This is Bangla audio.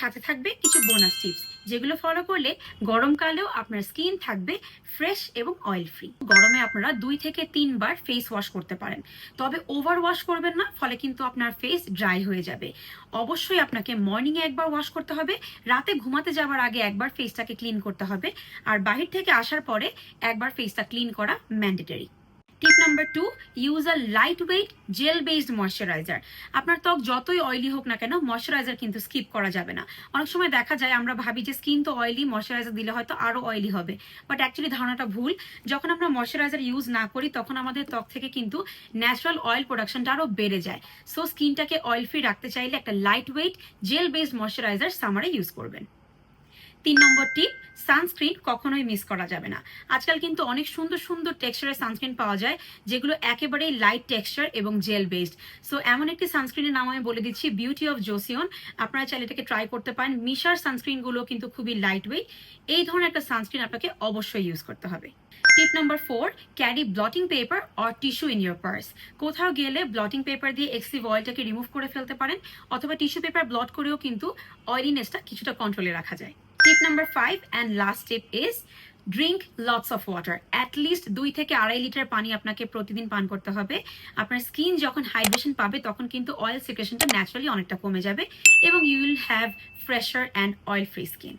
সাথে থাকবে কিছু বোনাস টিপস যেগুলো ফলো করলে গরমকালেও আপনার স্কিন থাকবে ফ্রেশ এবং অয়েল ফ্রি গরমে আপনারা দুই থেকে তিনবার ফেস ওয়াশ করতে পারেন। তবে ওভার ওয়াশ করবেন না, ফলে কিন্তু আপনার ফেস ড্রাই হয়ে যাবে। অবশ্যই আপনাকে মর্নিংয়ে একবার ওয়াশ করতে হবে, রাতে ঘুমাতে যাওয়ার আগে একবার ফেসটাকে ক্লিন করতে হবে, আর বাহির থেকে আসার পরে একবার ফেসটা ক্লিন করা mandatory tip number two use a light weight gel based moisturiser আপনার ত্বক যতই অয়েলি হোক না কেন ময়শ্চারাইজার কিন্তু স্কিপ করা যাবে না। অনেক সময় দেখা যায়, আমরা ভাবি যে স্কিন তো অয়েলি ময়শ্চারাইজার দিলে হয়তো আরও অয়েলি হবে। বাট অ্যাকচুয়ালি ধারণাটা ভুল। যখন আমরা ময়শ্চারাইজার ইউজ না করি, তখন আমাদের ত্বক থেকে কিন্তু ন্যাচারাল অয়েল প্রোডাকশনটা আরও বেড়ে যায়। সো স্কিনটাকে অয়েল ফ্রি রাখতে চাইলে একটা light weight gel based moisturiser সামারে use করবেন। তিন নম্বর টিপ সানস্ক্রিন কখনোই মিস করা যাবে না। আজকাল কিন্তু অনেক সুন্দর সুন্দর টেক্সচারের সানস্ক্রিন পাওয়া যায়, যেগুলো একেবারেই লাইট টেক্সচার এবং জেল বেসড সো এমন একটি সানস্ক্রিনের নাম আমি বলে দিচ্ছি বিউটি অফ জোসিয়ন আপনারা চাইলে এটাকে ট্রাই করতে পারেন। মিশার সানস্ক্রিনগুলো কিন্তু খুবই লাইট ওয়েট এই ধরনের একটা সানস্ক্রিন আপনাকে অবশ্যই ইউজ করতে হবে। Tip number four carry blotting paper or tissue in your purse কোথাও গেলে ব্লটিং পেপার দিয়ে এক্সিভ অয়েলটাকে রিমুভ করে ফেলতে পারেন, অথবা টিস্যু পেপার ব্লট করেও কিন্তু অয়েলিনেসটা কিছুটা কন্ট্রোলে রাখা যায়। Tip number five and last tip is drink lots of water at least দুই থেকে আড়াই লিটার পানি আপনাকে প্রতিদিন পান করতে হবে। আপনার স্কিন যখন হাইড্রেশন পাবে, তখন কিন্তু অয়েল সিক্রেশনটা ন্যাচারালি অনেকটা কমে যাবে এবং you will have fresher and oil free skin